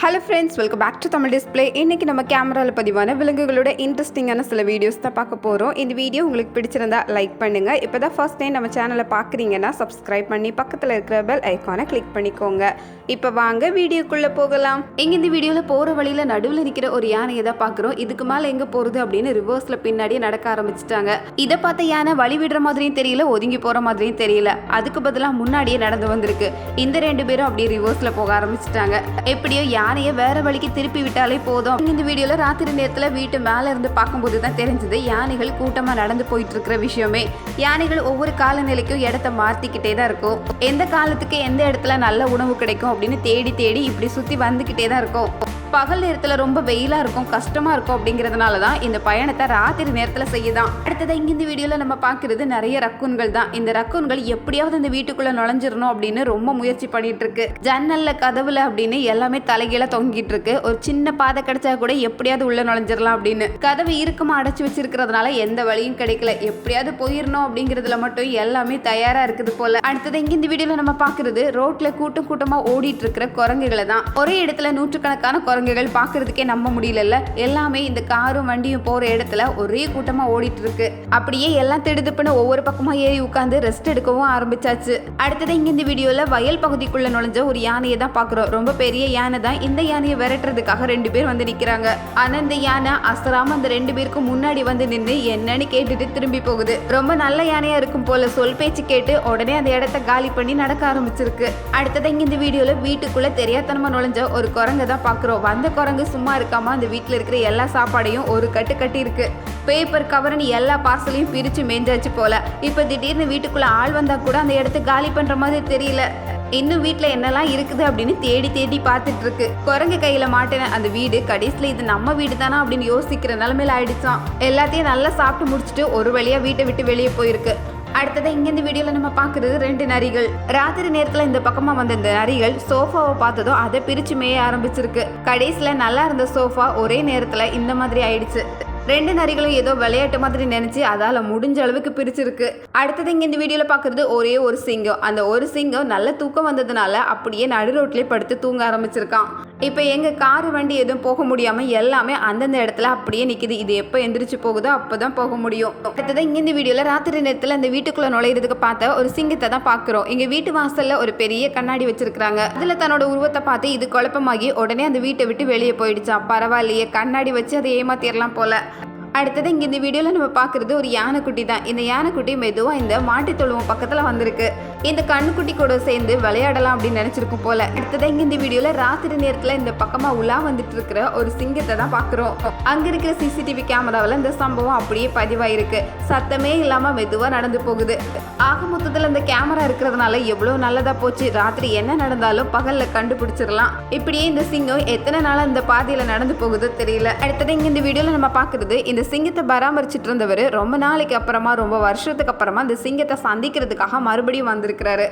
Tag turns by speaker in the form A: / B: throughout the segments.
A: Hello friends welcome back to Tamil display இன்றைக்கி நம்ம கேமராவில் பதிவான விலங்குகளோட இன்ட்ரெஸ்டிங்கான சில வீடியோஸ் தான் பார்க்க போகிறோம் இந்த வீடியோ உங்களுக்கு பிடிச்சிருந்தா லைக் பண்ணுங்கள் இப்போ தான் ஃபர்ஸ்ட் டைம் நம்ம சேனலை பார்க்குறீங்கன்னா சப்ஸ்கிரைப் பண்ணி பக்கத்தில் இருக்கிற பெல் ஐக்கானை கிளிக் பண்ணிக்கோங்க. இப்போ வாங்க வீடியோக்குள்ளே போகலாம். இங்கே இந்த வீடியோவில் போகிற வழியில் நடுவில் நிற்கிற ஒரு யானையை தான் பார்க்குறோம். இதுக்கு மேலே எங்கே போகிறது அப்படின்னு ரிவர்ஸில் பின்னாடியே நடக்க ஆரம்பிச்சிட்டாங்க. இதை பார்த்த யானை வழி விடுற மாதிரியும் தெரியல ஒதுங்கி போகிற மாதிரியும் தெரியல. அதுக்கு பதிலாக முன்னாடியே நடந்து வந்திருக்கு. இந்த ரெண்டு பேரும் அப்படியே ரிவர்ஸில் போக ஆரம்பிச்சிட்டாங்க. எப்படியோ யானையை வேற வழிக்கு திருப்பி விட்டாலே போதும். இந்த வீடியோல ராத்திரி நேரத்தில் வீட்டு மேல இருந்து பார்க்கும்போது தான் தெரிஞ்சது யானைகள் கூட்டமா நடந்து போயிட்டு இருக்கிற விஷயமே. யானைகள் ஒவ்வொரு காலநிலைக்கும் இடத்த மாத்திக்கிட்டே தான் இருக்கும். எந்த காலத்துக்கு எந்த இடத்துல நல்ல உணவு கிடைக்கும் அப்படின்னு தேடி தேடி இப்படி சுத்தி வந்துகிட்டே தான் இருக்கும். பகல் நேரத்தில் ரொம்ப வெயிலாக இருக்கும் கஷ்டமாக இருக்கும் அப்படிங்கிறதுனால தான் இந்த பயணத்தை ராத்திரி நேரத்தில் செய்யுதான். அடுத்தது இங்கே இந்த வீடியோவில் நம்ம பார்க்குறது நிறைய ரக்கூன்கள் தான். இந்த ரக்கூன்கள் எப்படியாவது இந்த வீட்டுக்குள்ளே நுழைஞ்சிடணும் அப்படின்னு ரொம்ப முயற்சி பண்ணிட்டு இருக்கு ஜன்னல்ல கதவுல அப்படின்னு எல்லாமே தலைகீழ தொங்கிட்டு இருக்கு ஒரு சின்ன பாதை கிடைச்சா கூட எப்படியாவது உள்ள நுழைஞ்சிடலாம் அப்படின்னு. கதவு இறுக்கமா அடைச்சு வச்சிருக்கிறதுனால எந்த வழியும் கிடைக்கல. எப்படியாவது போயிடணும் அப்படிங்கிறதுல மட்டும் எல்லாமே தயாரா இருக்குது போல. அடுத்தது இங்க இந்த வீடியோல நம்ம பார்க்குறது ரோட்ல கூட்டம் கூட்டமா ஓடிட்டு இருக்கிற குரங்குகளை தான். ஒரே இடத்துல நூற்றுக்கணக்கான குரங்குகள் பார்க்கறதுக்கே நம்ப முடியலல்ல. எல்லாமே இந்த காரும் வண்டியும் போற இடத்துல ஒரே கூட்டமா ஓடிட்டு இருக்கு அப்படியே எல்லாம் திடுதுப்புன்னு ஒவ்வொரு பக்கமா ஏறி உட்காந்து ரெஸ்ட் எடுக்கவும் ஆரம்பிச்சாச்சு. அடுத்தது இங்க இந்த வீடியோல வயல் பகுதிக்குள்ள நுழைஞ்ச ஒரு யானையை தான் பாக்குறோம் ரொம்ப பெரிய யானை தான். இந்த யானையை விரட்டுறதுக்காக ரெண்டு பேர் வந்து நிக்கிறாங்க. ஆனா இந்த யானை அசராம அந்த ரெண்டு பேருக்கும் முன்னாடி வந்து நின்று என்னன்னு கேட்டுட்டு திரும்பி போகுது. ரொம்ப நல்ல யானையா இருக்கும் போல சொல் பேச்சு கேட்டு உடனே அந்த இடத்த காலி பண்ணி நடக்க ஆரம்பிச்சிருக்கு. அடுத்ததை இங்க இந்த வீடியோல வீட்டுக்குள்ள தெரியாதனமா நுழைஞ்ச ஒரு குரங்க தான் பாக்குறோம் வந்த குரங்கு சும்மா இருக்காம அந்த வீட்டில் இருக்கிற எல்லா சாப்பாடையும் ஒரு கட்டு கட்டி இருக்கு பேப்பர் கவர்னு எல்லா பார்சலையும் பிரித்து மேஞ்சாச்சு போல. இப்போ திடீர்னு வீட்டுக்குள்ளே ஆள் வந்தால் கூட அந்த இடத்த காலி பண்ணுற மாதிரி தெரியல. இன்னும் வீட்டில் என்னெல்லாம் இருக்குது அப்படின்னு தேடி தேடி பார்த்துட்டு இருக்கு. குரங்கு கையில் மாட்டின அந்த வீடு கடைசியில் இது நம்ம வீடு தானா அப்படின்னு யோசிக்கிற நிலமையில ஆயிடுச்சான் எல்லாத்தையும் நல்லா சாப்பிட்டு முடிச்சுட்டு ஒரு வழியாக வீட்டை விட்டு வெளியே போயிருக்கு. அடுத்தது இங்கேருந்து இந்த நம்ம பார்க்குறது ரெண்டு நரிகள். ராத்திரி நேரத்தில் இந்த பக்கமாக வந்த இந்த நரிகள் சோஃபாவை பார்த்ததும் அதை பிரித்து மேய ஆரம்பிச்சிருக்கு. கடைசியில் நல்லா இருந்த சோஃபா ஒரே நேரத்தில் இந்த மாதிரி ஆயிடுச்சு. ரெண்டு நரிகளும் ஏதோ விளையாட்டு மாதிரி நினைச்சு அதால முடிஞ்ச அளவுக்கு பிரிச்சிருக்கு. அடுத்தது இங்க இந்த வீடியோல பாக்குறது ஒரே ஒரு சிங்கம். அந்த ஒரு சிங்கம் நல்ல தூக்கம் வந்ததுனால அப்படியே நடு ரோட்லயே படுத்து தூங்க ஆரம்பிச்சிருக்கான். இப்போ எங்கள் கார் வண்டி எதுவும் போக முடியாமல் எல்லாமே அந்தந்த இடத்துல அப்படியே நிற்கிது இது எப்போ எந்திரிச்சு போகுதோ அப்போ தான் போக முடியும். அடுத்தது இங்கே இந்த வீடியோவில் ராத்திரி நேரத்தில் அந்த வீட்டுக்குள்ளே நுழையிறதுக்கு பார்த்த ஒரு சிங்கத்தை தான் பார்க்குறோம். எங்கள் வீட்டு வாசலில் ஒரு பெரிய கண்ணாடி வச்சிருக்கிறாங்க. அதில் தன்னோட உருவத்தை பார்த்து இது குழப்பமாகி உடனே அந்த வீட்டை விட்டு வெளியே போயிடுச்சான் பரவாயில்லையே கண்ணாடி வச்சு அதை ஏமாத்திடலாம் போல. அடுத்தது இங்கே இந்த வீடியோவில் நம்ம பார்க்குறது ஒரு யானைக்குட்டி தான். இந்த யானைக்குட்டி மெதுவாக இந்த மாட்டு தொழுவம் பக்கத்தில் வந்திருக்கு. இந்த கண்ணுக்குட்டி கூட சேர்ந்து விளையாடலாம் அப்படின்னு நினச்சிருக்கும் போல. அடுத்தது இங்கே இந்த வீடியோவில் ராத்திரி நேரத்தில் இந்த பக்கமாக உலா வந்துட்டு இருக்கிற ஒரு சிங்கத்தை தான் பார்க்குறோம் அங்கே இருக்கிற சிசிடிவி கேமராவில் இந்த சம்பவம் அப்படியே பதிவாயிருக்கு. சத்தமே இல்லாமல் மெதுவாக நடந்து போகுது. ஆக மொத்தத்தில் இந்த கேமரா இருக்கிறதுனால எவ்வளோ நல்லதாக போச்சு. ராத்திரி என்ன நடந்தாலும் பகலில் கண்டுபிடிச்சிடலாம். இப்படியே இந்த சிங்கம் எத்தனை நாளாக இந்த பாதையில் நடந்து போகுதோ தெரியல. அடுத்தது இங்கே இந்த வீடியோவில் நம்ம பார்க்குறது இந்த சிங்கத்தை பராமரிச்சுட்டு இருந்தவர் ரொம்ப நாளைக்கு அப்புறமா ரொம்ப வருஷத்துக்கு அப்புறமா இந்த சிங்கத்தை சந்திக்கிறதுக்காக மறுபடியும் வந்திருக்கிறாரு.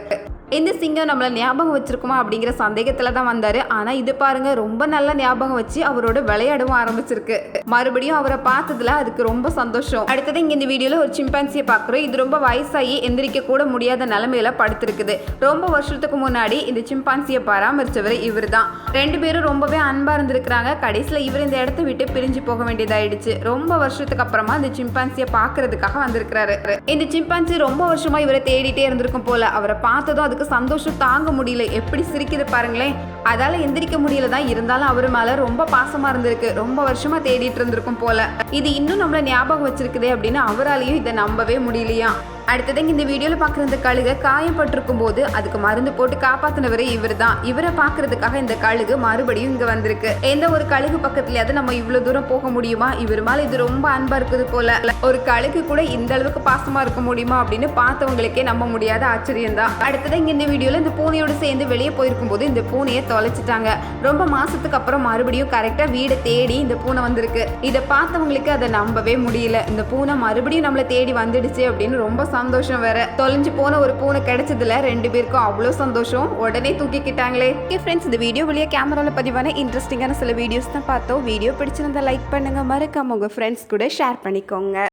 A: இந்த சிங்கம் நம்மளை ஞாபகம் வச்சிருக்குமா அப்படிங்கிற சந்தேகத்தில் தான் வந்தார். ஆனால் இது பாருங்க ரொம்ப நல்ல ஞாபகம் வச்சு அவரோட விளையாடவும் ஆரம்பிச்சிருக்கு. மறுபடியும் அவரை பார்த்ததுல அதுக்கு ரொம்ப சந்தோஷம். அடுத்தது இங்கே இந்த வீடியோவில் ஒரு சிம்பான்சியை பார்க்குறோம். இது ரொம்ப வயசாகி எந்திரிக்க கூட முடியாத நிலமையில படுத்திருக்குது. ரொம்ப வருஷத்துக்கு முன்னாடி இந்த சிம்பான்சியை பராமரிச்சவர் இவர் தான் ரெண்டு பேரும் ரொம்பவே அன்பாக இருந்திருக்கிறாங்க. கடைசியில் இவர் இந்த இடத்த விட்டு பிரிஞ்சு போக வேண்டியதாயிடுச்சு. ரொம்ப வருஷத்துக்கு அப்புறமா இந்த சிம்பான்சியை பார்க்கறதுக்காக வந்திருக்கிறாரு. இந்த சிம்பான்சி ரொம்ப வருஷமா இவரை தேடிட்டே இருந்திருக்கும் போல. அவரை பார்த்ததும் அது அவருக்கு சந்தோஷம் தாங்க முடியல. எப்படி சிரிக்குது பாருங்களேன். அதால எந்திரிக்க முடியல தான். இருந்தாலும் அவர் மேல ரொம்ப பாசமா இருந்திருக்கு. ரொம்ப வருஷமா தேடிட்டு இருந்திருக்கும் போல. இது இன்னும் நம்மள ஞாபகம் வச்சிருக்குதே அப்படின்னு அவராலையும் இதை நம்பவே முடியலையா? அடுத்தது இந்த வீடியோவில் பார்க்குற இந்த கழுகு காயப்பட்டிருக்கும் போது அதுக்கு மருந்து போட்டு காப்பாத்தினவர் இவர் தான். இவரை பார்க்கறதுக்காக இந்த கழுகு மறுபடியும் இங்கே வந்திருக்கு. எந்த ஒரு கழுகு பக்கத்துலயாவது நம்ம இவ்வளோ தூரம் போக முடியுமா? இவர் மேலே இது ரொம்ப அன்பா இருக்குது போல. ஒரு கழுகு கூட இந்த அளவுக்கு பாசமா இருக்க முடியுமா? அப்படின்னு பார்த்தவங்களுக்கே நம்ப முடியாத ஆச்சரியம் தான் அடுத்தது இங்கே இந்த வீடியோவில் இந்த பூனையோடு சேர்ந்து வெளியே போயிருக்கும் போது இந்த பூனையை தொலைச்சிட்டாங்க. ரொம்ப மாதத்துக்கு அப்புறம் மறுபடியும் கரெக்டாக வீடை தேடி இந்த பூனை வந்திருக்கு. இதை பார்த்தவங்களுக்கு அதை நம்பவே முடியல. இந்த பூனை மறுபடியும் நம்மளை தேடி வந்துடுச்சு அப்படின்னு ரொம்ப சந்தோஷம் வேற. தொலைஞ்சு போன ஒரு பூனை கிடைச்சதுல ரெண்டு பேருக்கும் அவ்வளோ சந்தோஷம். உடனே தூக்கிக்கிட்டாங்களே. ஓகே ஃப்ரெண்ட்ஸ் இந்த வீடியோ வழியாக கேமராவில் பதிவான இன்ட்ரெஸ்டிங்கான சில வீடியோஸ் தான் பார்த்தோம். வீடியோ பிடிச்சிருந்தா லைக் பண்ணுங்க. மறக்காம உங்கள் ஃப்ரெண்ட்ஸ் கூட ஷேர் பண்ணிக்கோங்க.